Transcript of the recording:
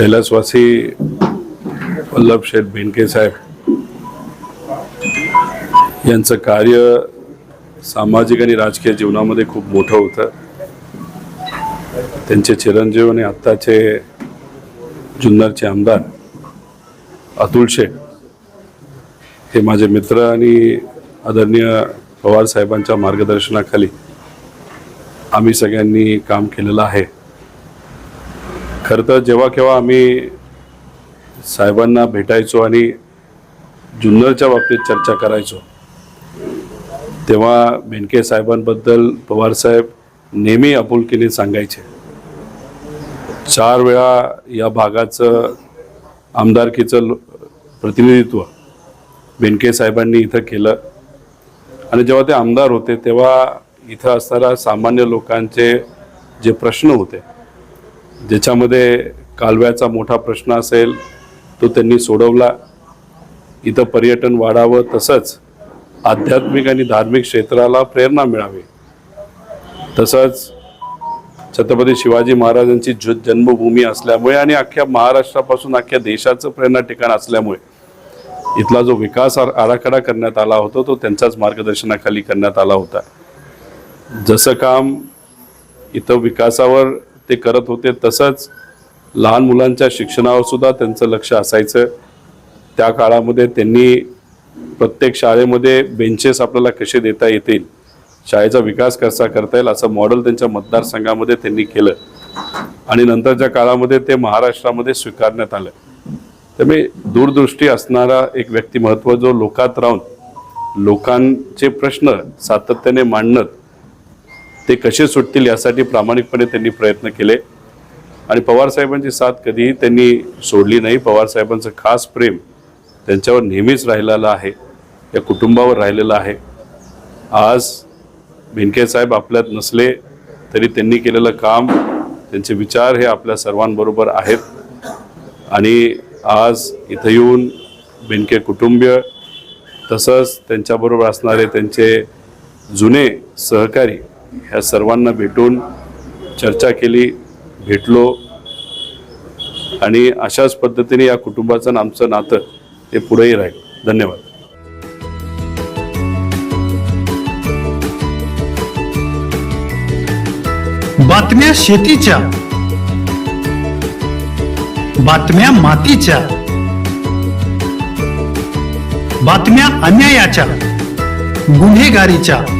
कैलासवासी वल्लभ शेठ बेनके साहेब यांचं कार्य सामाजिक आणि राजकीय जीवनामध्ये खूप मोठं होतं. त्यांचे चिरंजीव आणि आत्ताचे जुन्नरचे आमदार अतुल शेठ हे माझे मित्र आणि आदरणीय पवार साहेबांच्या मार्गदर्शनाखाली आम्ही सगळ्यांनी काम केलेलं आहे. खरं तर जेव्हा केव्हा आम्ही साहेबांना भेटायचो आणि जुन्नरच्या बाबतीत चर्चा करायचो तेव्हा भेंडके साहेबांबद्दल पवारसाहेब नेहमी आपुलकीने सांगायचे. चार वेळा या भागाचं आमदारकीचं लो- प्रतिनिधित्व बेनके साहेबांनी इथं केलं. आणि जेव्हा ते आमदार होते तेव्हा इथं असणाऱ्या सामान्य लोकांचे जे प्रश्न होते ज्याच्यामध्ये कालव्याचा मोठा प्रश्न असेल तो त्यांनी सोडवला. इथं पर्यटन वाढावं तसंच आध्यात्मिक आणि धार्मिक क्षेत्राला प्रेरणा मिळावी. तसंच छत्रपती शिवाजी महाराजांची ज जन्मभूमी असल्यामुळे आणि अख्ख्या महाराष्ट्रापासून अख्ख्या देशाचं प्रेरणा ठिकाण असल्यामुळे इथला जो विकास आराखडा करण्यात आला होता तो त्यांच्याच मार्गदर्शनाखाली करण्यात आला होता. जसं काम इथं विकासावर ते करत होते. तसंच लहान मुलांच्या शिक्षणावर सुद्धा त्यांचं लक्ष असायचं. त्या काळामध्ये त्यांनी प्रत्येक शाळेमध्ये बेंचेस आपल्याला कसे देता येतील शाळेचा विकास कसा करता येईल असं मॉडेल त्यांच्या मतदारसंघामध्ये त्यांनी केलं. आणि नंतरच्या काळामध्ये ते महाराष्ट्रामध्ये स्वीकारण्यात आलं. त्यामुळे दूरदृष्टी असणारा एक व्यक्तिमत्व जो लोकात राहून लोकांचे प्रश्न सातत्याने मांडणं ते कसे सुटतील यासाठी प्रामाणिकपणे त्यांनी प्रयत्न केले. आणि पवारसाहेबांची साथ कधीही त्यांनी सोडली नाही. पवारसाहेबांचं खास प्रेम त्यांच्यावर नेहमीच राहिलेलं आहे. या कुटुंबावर राहिलेलं आहे. आज भिनके साहेब आपल्यात नसले तरी त्यांनी केलेलं काम त्यांचे विचार हे आपल्या सर्वांबरोबर आहेत. आणि आज इथं येऊन भिनके कुटुंबीय तसंच त्यांच्याबरोबर असणारे त्यांचे जुने सहकारी ह्या सर्वांना भेटून चर्चा केली भेटलो. आणि अशाच पद्धतीने या कुटुंबाचं आमचं नातं ते पुढेही राहील. धन्यवाद. बातम्या शेतीच्या बातम्या मातीच्या बातम्या अन्यायाच्या गुन्हेगारीच्या.